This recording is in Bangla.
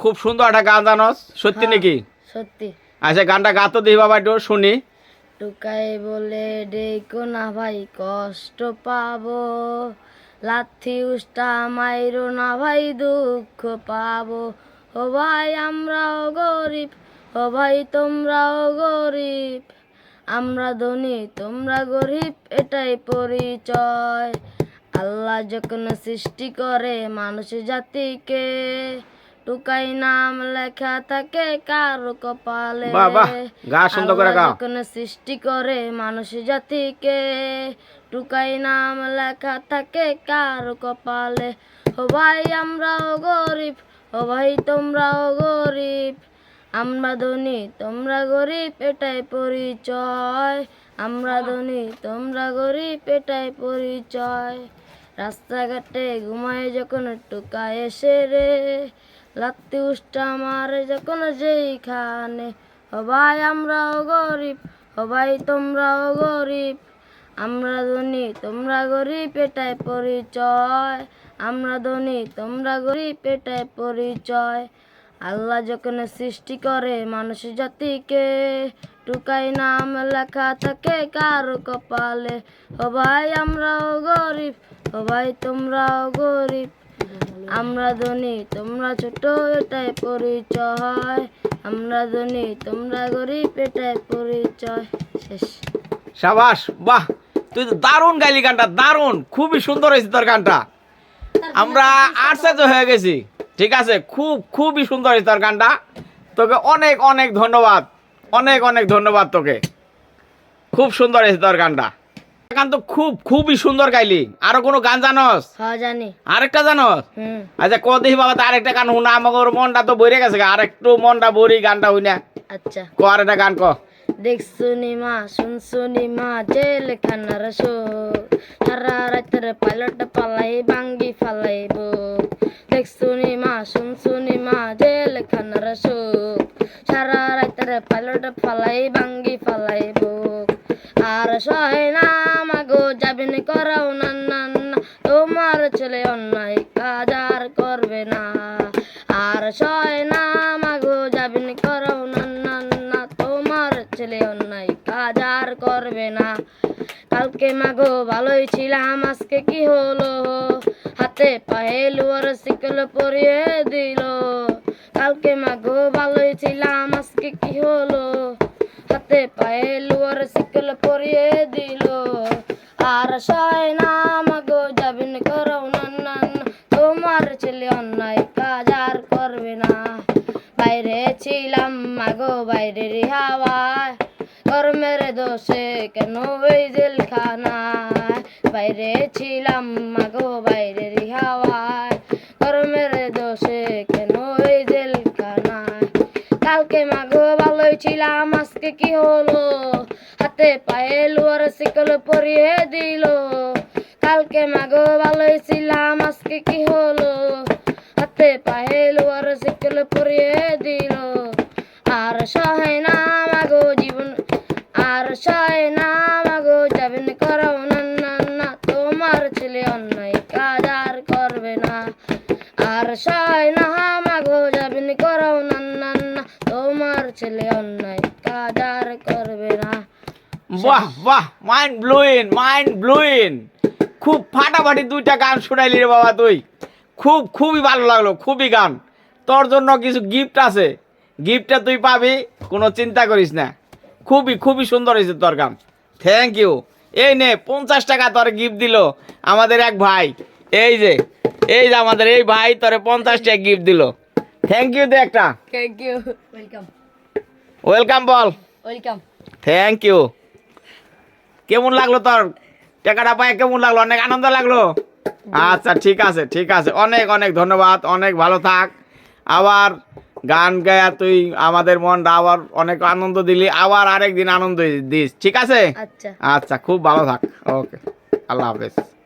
খুব সুন্দর একটা গান জানোস? সত্যি হ্যাঁ। নাকি? সত্যি। আচ্ছা গানটা গাতো দিই বাবা একটু শুনি। টুকাই বলে ডেকো না ভাই কষ্ট পাবো। লাথি উষ্টা মাইরো না ভাই দুঃখ পাবো। ও ভাই আমরাও গরিব। ও ভাই তোমরাও গরিব। আমরা ধনী তোমরা গরিব এটাই পরিচয়। আল্লাহ যখন সৃষ্টি করে মানুষ জাতিকে টুকাই নাম লেখা থাকে কারও কপালে। গা সুন্দর করে গাও। যখন সৃষ্টি করে মানুষ জাতিকে টুকাই নাম লেখা থাকে কারও কপালে। ও ভাই আমরাও গরিব ও ভাই তোমরাও গরিব। আমরা ধনী তোমরা গরিব এটাই পরিচয়। আমরা ধনী তোমরা গরিব এটাই পরিচয়। রাস্তাঘাটে ঘুমায় যখন টুকা এসে রে লাত্তি উষ্টা মারে যে যখন যেইখানে। ভাই আমরাও গরিব ভাই তোমরাও গরিব। আমরা ধনী, তোমরা গরিব, এটাই পরিচয়। আমরা ধনী, তোমরা গরিব, এটাই পরিচয়। আল্লাহ যখন সৃষ্টি করে মানুষ জাতিকে, টুকাই নাম লেখা থাকে কারও কপালে। ভাই আমরাও গরিব ভাই তোমরাও গরিব। আমরা ধনী, তোমরা ছোট এটাই পরিচয়। আমরা ধনী, তোমরা গরিব এটাই পরিচয়। শেষ। সাবাস, বাহ, তুই তো দারুণ গাইলি গানটা, দারুণ, খুবই সুন্দর হয়েছে তোর গানটা। আমরা আশ্চর্য হয়ে গেছি, ঠিক আছে, খুব, খুবই সুন্দর হয়েছে তোর গানটা। তোকে অনেক অনেক ধন্যবাদ, অনেক অনেক ধন্যবাদ তোকে। খুব সুন্দর হয়েছে তোর গানটা। গান খুব খুবই সুন্দর গাইলি। আরও কোনো গান জানস? জানি। আরেকটা জানস? আচ্ছা কত দেখি বাবা তো আরেকটা গান শুনা আমাকে ওর মনটা তো ভরে গেছে আর একটু মনটা ভরি গানটা হই না আচ্ছা। ক আর একটা গান ক। দেখছুনি মা শুনছুনি মা জেল খানার শো সারা রাতের পাইলট পালাই বাঙ্গি ফালাইব। দেখছুনি মা শুনছুনি মা জেল খানার শো সারা রাতের পাইলট ফালাই বাঙ্গি ছেলে অন্যায় কাজ আর করবে না। আর সহে না মাগো যাবেন করাও না না, তোমার ছেলে অন্যায় কাজ আর করবে না। কালকে মাগো ভালোই ছিলাম, আজকে কি হলো? হাতে পায়ে লোয়ার শিকল পরিয়ে দিল। কালকে মাগো ভালোই ছিলাম, আজকে কি হলো? হাতে পায়ে লোয়ার শিকল পরিয়ে দিল। আর সয় না মাগো যাবেন করো না না না, তোমার ছেলে অন্যায় কাজ আর করবে না বাইরে ছিলাম মাগো বাইরের হাওয়ায়। কর্মের দোষে কেন ওই জেলখানায়? বাইরে ছিলাম মাগো বাইরের হাওয়ায়। কর্মের দোষে কেন ওই জেলখানায়? কালকে মাগো ভালোই ছিলাম, আজকে কি হলো? হাতে পায়ে লোয়ার শিকল পরিয়ে দিল। কালকে মাগো ভালোই ছিলাম, আজকে কি হলো? হাতে পায়ে লোয়ার শিকল পরিয়ে দিল। আর সহায় না মাগো জীবন, আর সহায় না মাগো যাবেন করাও না না তোমার ছেলে অন্যায় কাজ আর করবে না। আর সহায় না মাগো যাবেন করাও না না না তোমার ছেলে অন্যায় কাজ আর করবে না। বাহ বাহ মাইন্ড ব্লোইন মাইন্ড ব্লোইন খুব ফাটাফাটি দুইটা গান শোনাইলি রে বাবা তুই। খুব খুবই ভালো লাগল খুবই গান। তোর জন্য কিছু গিফট আছে। গিফটটা তুই পাবি কোনো চিন্তা করিস না। খুবই খুবই সুন্দর হয়েছে তোর গান। থ্যাংক ইউ এই নে পঞ্চাশ টাকা তোর গিফট দিল আমাদের এক ভাই। এই যে এই যে আমাদের এই ভাই তোরে পঞ্চাশ টাকা গিফট দিল। থ্যাংক ইউ দে একটা। থ্যাংক ইউ ওয়েলকাম ওয়েলকাম বল। ওয়েলকাম থ্যাংক ইউ কেমন লাগল তোর? টাকাটা পায় কেমন লাগল? অনেক আনন্দ লাগল। আচ্ছা ঠিক আছে ঠিক আছে। অনেক অনেক ধন্যবাদ অনেক ভালো থাক। আবার গান গায়া তুই আমাদের মনটা আবার অনেক আনন্দ দিলি আবার আরেকদিন আনন্দ দিস ঠিক আছে? আচ্ছা। আচ্ছা খুব ভালো থাক। ওকে আল্লাহ হাফেজ।